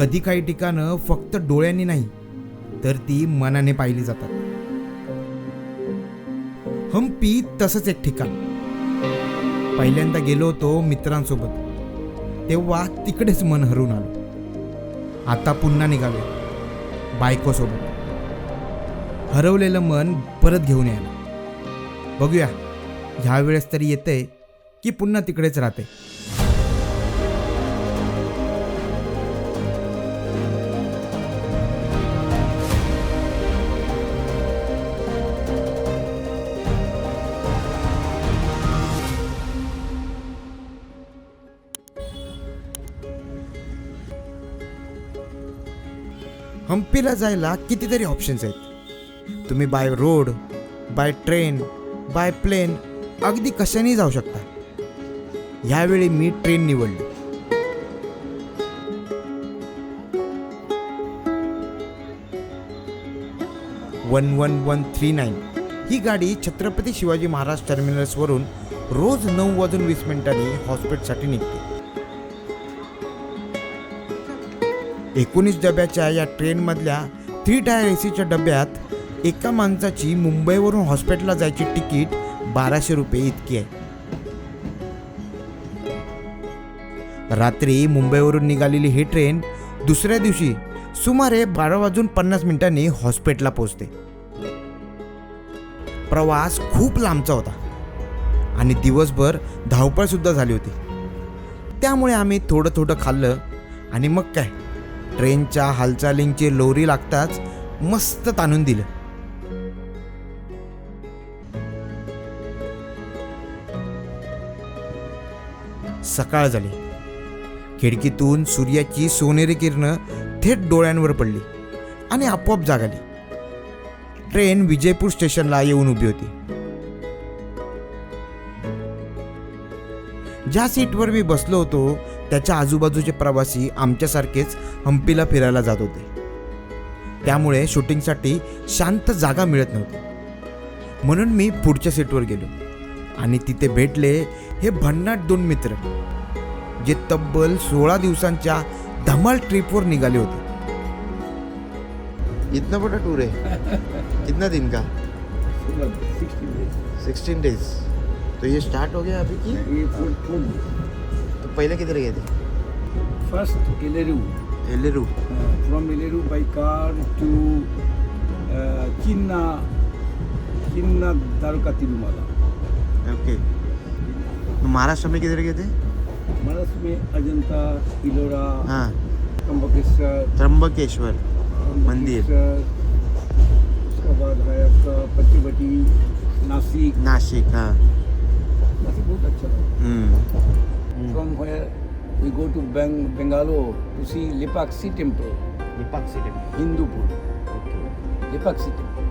कधी काही ठिकाणं फक्त डोळ्यांनी नाही तर ती मनाने पाहिली जातात. हम्पी तसंच एक ठिकाण. पहिल्यांदा गेलो होतो मित्रांसोबत. तेव्हा तिकडेच मन हरून आलो. आता पुन्हा निघालो बायकोसोबत. हरवलेलं मन परत घेऊन यायला. बघूया ह्या वेळेस तरी येतंय की पुन्हा तिकडेच राहते हम्पीला जायला कितीतरी ऑप्शन्स आहेत. तुम्ही by road by train by plane अगदी कशानेही जाऊ शकता. ह्यावेळी मी ट्रेन निवडली. One one one three nine ही गाडी छत्रपती शिवाजी महाराज टर्मिनल्सवरून रोज नऊ वाजून वीस मिनिटांनी हॉस्पिटलसाठी निघते. एकोणीस डब्याच्या या ट्रेनमधल्या थ्री टायर ए सीच्या डब्यात एका माणसाची मुंबईवरून हॉस्पिटलला जायची तिकीट बाराशे रुपये इतकी आहे. रात्री मुंबईवरून निघालेली ही ट्रेन दुसऱ्या दिवशी सुमारे बारा वाजून पन्नास मिनिटांनी हॉस्पिटलला पोहोचते. प्रवास खूप लांबचा होता आणि दिवसभर धावपळ सुद्धा झाली होती. त्यामुळे आम्ही थोडं थोडं खाल्लं आणि मग काय? ट्रेनच्या हालचालींची लोरी लागताच मस्त ताणून दिलं. सकाळ झाली. खिडकीतून सूर्याची सोनेरी किरणं थेट डोळ्यांवर पडली आणि आपोआप जागाली ट्रेन विजयपूर स्टेशनला येऊन उभी होती. ज्या सीटवर मी बसलो होतो त्याच्या आजूबाजूचे प्रवासी आमच्यासारखेच हम्पीला फिरायला जात होते. त्यामुळे शूटिंगसाठी शांत जागा मिळत नव्हती. म्हणून मी पुढच्या सीटवर गेलो आणि तिथे भेटले हे भन्नाट दोन मित्र जे तब्बल सोळा दिवसांच्या धमाल ट्रिपवर निघाले होते. इतना बड़ा टूर है कितना दिन का? सिक्सटीन डेज तो ये स्टार्ट हो गया अभी की? तो पहले किधर गए थे? Eleru. Eleru from Eleru by car to uh, Chinna, Chinna Daruka Tirumala. Okay Maharashtra में किधर गए थे? महाराष्ट्र में अजंता इलोरा हाँ. त्र्यंबकेश्वर त्र्यंबकेश्वर मंदिर। उसके बाद है आपका पचमढ़ी नासिक नासिक हाँ. नासिक बहुत अच्छा था हम्म। From where we go to Beng Bangalore to see Lipakshi Temple, Hindupur. Lipakshi Temple.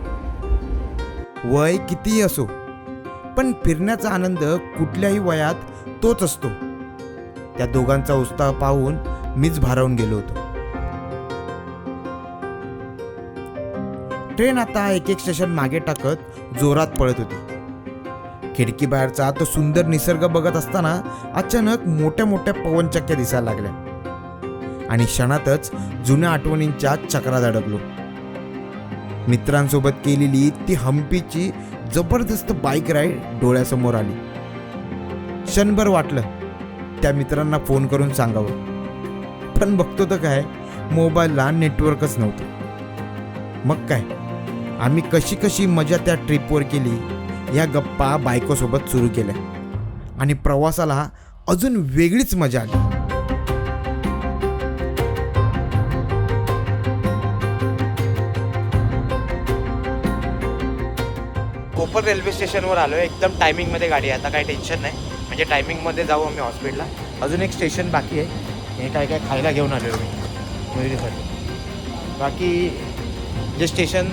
वय कितीही असो पण फिरण्याचा आनंद कुठल्याही वयात तोच असतो. त्या दोघांचा उत्साह पाहून मीच भारावून गेलो होतो. ट्रेन आता एक एक स्टेशन मागे टाकत जोरात पळत होती. खिडकी बाहेरचा तो सुंदर निसर्ग बघत असताना अचानक मोठ्या मोठ्या पवनचक्क्या दिसायला लागल्या. आणि क्षणातच जुन्या आठवणींच्या चक्रात अडकलो. मित्रांसोबत केलेली ती हम्पीची जबरदस्त बाईक राईड डोळ्यासमोर आली. क्षणभर वाटलं त्या मित्रांना फोन करून सांगावं. पण बघतो तर काय मोबाईलला नेटवर्कच नव्हतं. मग काय आम्ही कशी कशी मजा त्या ट्रिपवर केली? ह्या गप्पा बायकोसोबत सुरू केल्या. आणि प्रवासाला अजून वेगळीच मजा आली. कोपर रेल्वे स्टेशनवर आलो आहे एकदम टायमिंगमध्ये गाडी आहे. आता काही टेन्शन नाही. म्हणजे टायमिंगमध्ये जाऊ आम्ही हॉस्पिटलला अजून एक स्टेशन बाकी आहे. हे काय काय खायला घेऊन आलो मी. मयुरीसाठी बाकी जे स्टेशन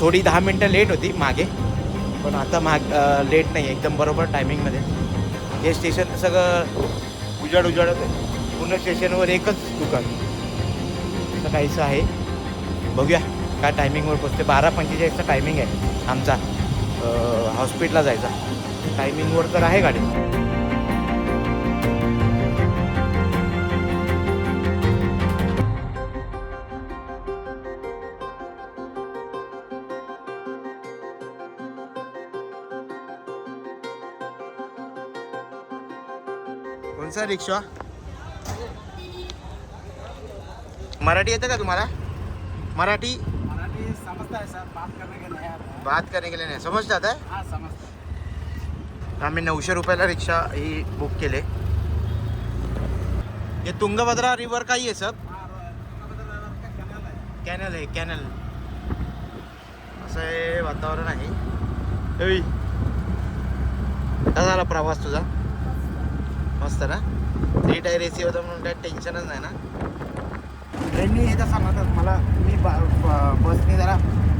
थोडी दहा मिनटं लेट होती मागे. पण आता महाग लेट नाही एकदम बरोबर टायमिंगमध्ये हे स्टेशन सगळं उजाड उजाड पूर्ण स्टेशनवर एकच दुकान. असं काहीसं आहे. बघूया काय टायमिंगवर पोचते बारा पंचेचाळीसचा टायमिंग आहे आमचा. हॉस्पिटलला जायचा. टायमिंगवर तर आहे गाडी. कोणचा रिक्षा? मराठी येतं का तुम्हाला? मराठी? मराठी समजता सर. बात करने के नहीं. समजतात हाँ? आम्ही नऊशे रुपयाला रिक्षा ही बुक केले. हे तुंगभद्रा रिवर काही आहे सब कॅनल आहे. कॅनल असं हे वातावरण आहे. झाला प्रवास तुझा? मस्त ना? थ्री टायर ए सी होता म्हणून काही टेन्शनच नाही ना? ट्रेननी हे तसा म्हणतात मला मी ब- ब- बसने जरा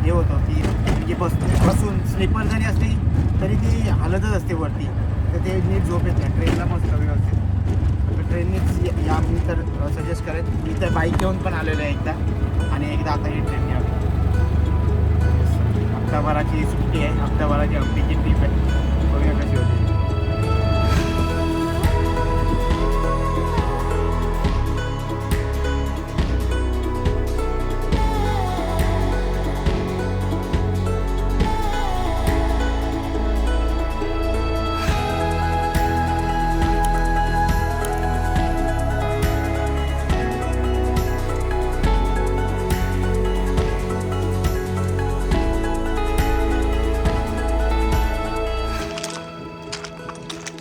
हे होतो की म्हणजे बस बसून स्लीपर जरी असली तरी ती हालतच असते वरती. तर ते नीट झोप येत नाही. ट्रेनला मस्त व्यवस्थित. तर ट्रेननीच या मी तर सजेस्ट करेन मी तर बाईक घेऊन पण आलेलो आहे एकदा. आणि एकदा आता ही ट्रेनने आलो. हप्ताभराची सुट्टी आहे हप्ताभराची हप्तीची ट्रिप आहे.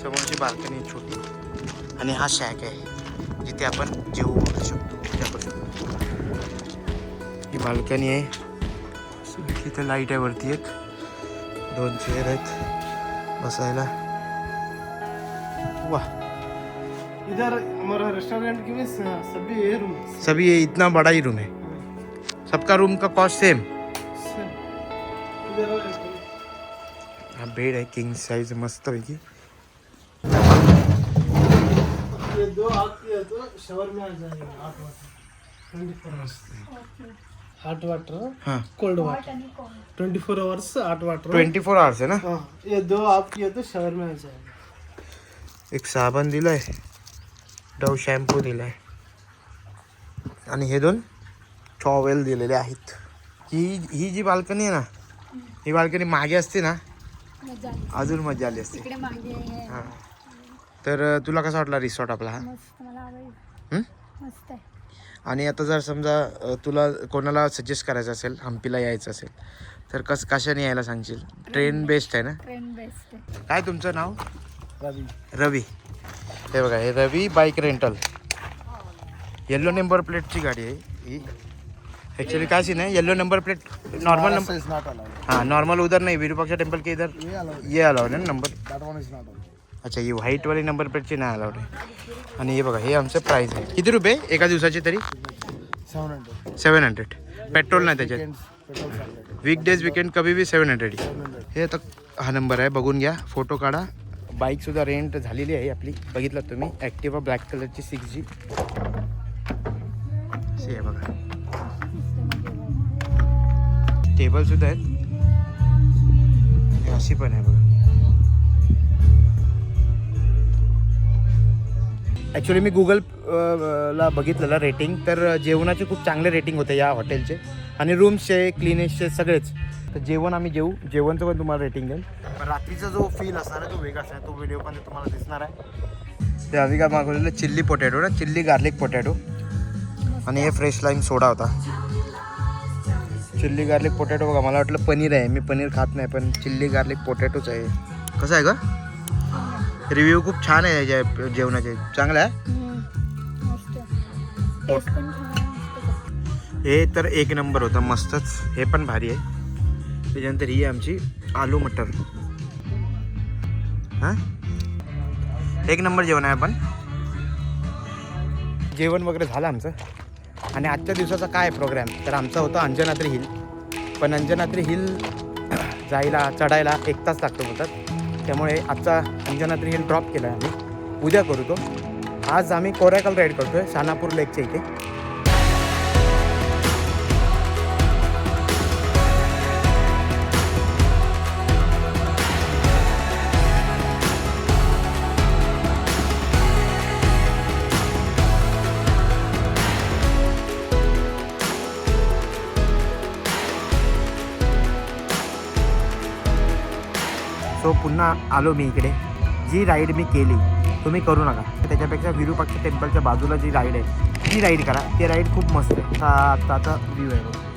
समोरची बाल्कनी छोटी. आणि हा शॅक आहे जिथे आपण जेवू वगैरे शकतो शकतो. ही बाल्कनी आहे. तिथे लाइट आहे वरती एक. दोन चेअर आहेत बसायला. वाह. इधर हमारा रेस्टोरेंट की सभी ये रूम सभी ये इतना बड़ा ही रूम है। सबका रूम का कॉस्ट सेम इधर हा बेड आहे किंग साईज मस्त पैकी ये दो आपकी है तो शवर में आ जाएगा hot water. Twenty four hours hot water हां. Cold water. Twenty four hours hot water. Twenty four hours आहे ना? हाँ. ये दो आपकी है तो शवर में आ जाएगा एक साबण दिलाय. डव शॅम्पू दिलाय. आणि हे दोन टॉवेल दिलेले आहेत. ही ही जी बाल्कनी आहे ना ही बाल्कनी मागे असते ना. अजून मजा आली असते. तिकडे मागे आहे. हां. तर तुला कसा वाटला रिसॉर्ट आपला हा? मस्त मला आवडलं. हं? मस्त आहे. आणि आता जर समजा अं, तुला कोणाला सजेस्ट करायचं असेल हम्पीला यायचं असेल तर कस कशाने यायला सांगशील? ट्रेन बेस्ट आहे ना? ट्रेन बेस्ट आहे. काय तुमचं नाव? रवि. रवी. हे बघा हे Ravi bike rental yellow number प्लेटची गाडी आहे ही. ॲक्च्युली काय सीन है yellow number plate normal number. हाँ नॉर्मल उधर नहीं विरूपाक्षा टेम्पल के इधर ये allowed. ये अलाउड आहे ना नंबर. अच्छा ही व्हाईटवाली नंबर प्लेटची नाही अलाउड आहे. आणि हे बघा हे आमचं प्राईस आहे. किती रुपये? एका दिवसाची तरी? 700. सेवन हंड्रेड पेट्रोल नाही त्याच्यात. वीकडेज वीकेंड कभी भी सेवन हंड्रेड 700. हे आता हा नंबर आहे बघून घ्या. फोटो काढा. बाईकसुद्धा रेंट झालेली आहे आपली. बघितलं तुम्ही? ॲक्टिवा ब्लॅक कलरची सिक्स जी आहे बघा. टेबलसुद्धा आहेत. आणि अशी पण आहे बघा. ॲक्च्युली मी गुगल ला बघितलेलं रेटिंग तर जेवणाचे खूप चांगले रेटिंग होते या हॉटेलचे आणि रूम्सचे क्लिनेसचे सगळेच. तर जेवण आम्ही जेवू जेवणचं पण तुम्हाला रेटिंग देईल. पण रात्रीचा जो फील असणार आहे तो वेगळा असणार आहे. तो व्हिडिओ पण तुम्हाला दिसणार आहे. ते आम्ही काय मागवलेलं? चिल्ली पोटॅटो ना? चिल्ली गार्लिक पोटॅटो आणि हे फ्रेश लाईम सोडा होता. चिल्ली गार्लिक पोटॅटो बघा मला वाटलं पनीर आहे. मी पनीर खात नाही पण चिल्ली गार्लिक पोटॅटोच आहे. कसं आहे का रिव्ह्यू खूप छान आहे याच्या जेवणाचे. चांगलं आहे? हे तर एक नंबर होता मस्तच. हे पण भारी आहे. त्याच्यानंतर ही आहे आमची आलू मटर. हां? एक नंबर जेवण आहे आपण. जेवण वगैरे झालं आमचं. आणि आजच्या दिवसाचा काय प्रोग्राम तर आमचा होता अंजनात्री हिल. पण अंजनात्री हिल जायला चढायला एक तास लागतो म्हणतात त्यामुळे आजचा अंजनाद्री हिल ड्रॉप केला आहे आम्ही. उद्या करू तो. आज आम्ही कोरायकल राईड करतो आहे शानापूर लेकच्या इथे. सो पुन्हा आलो मी इकडे. जी राईड मी केली तुम्ही करू नका. त्याच्यापेक्षा विरूपाक्ष टेम्पलच्या बाजूला जी राईड आहे ती राईड करा. ती राईड खूप मस्त आहे. आता आता व्ह्यू आहे बघा.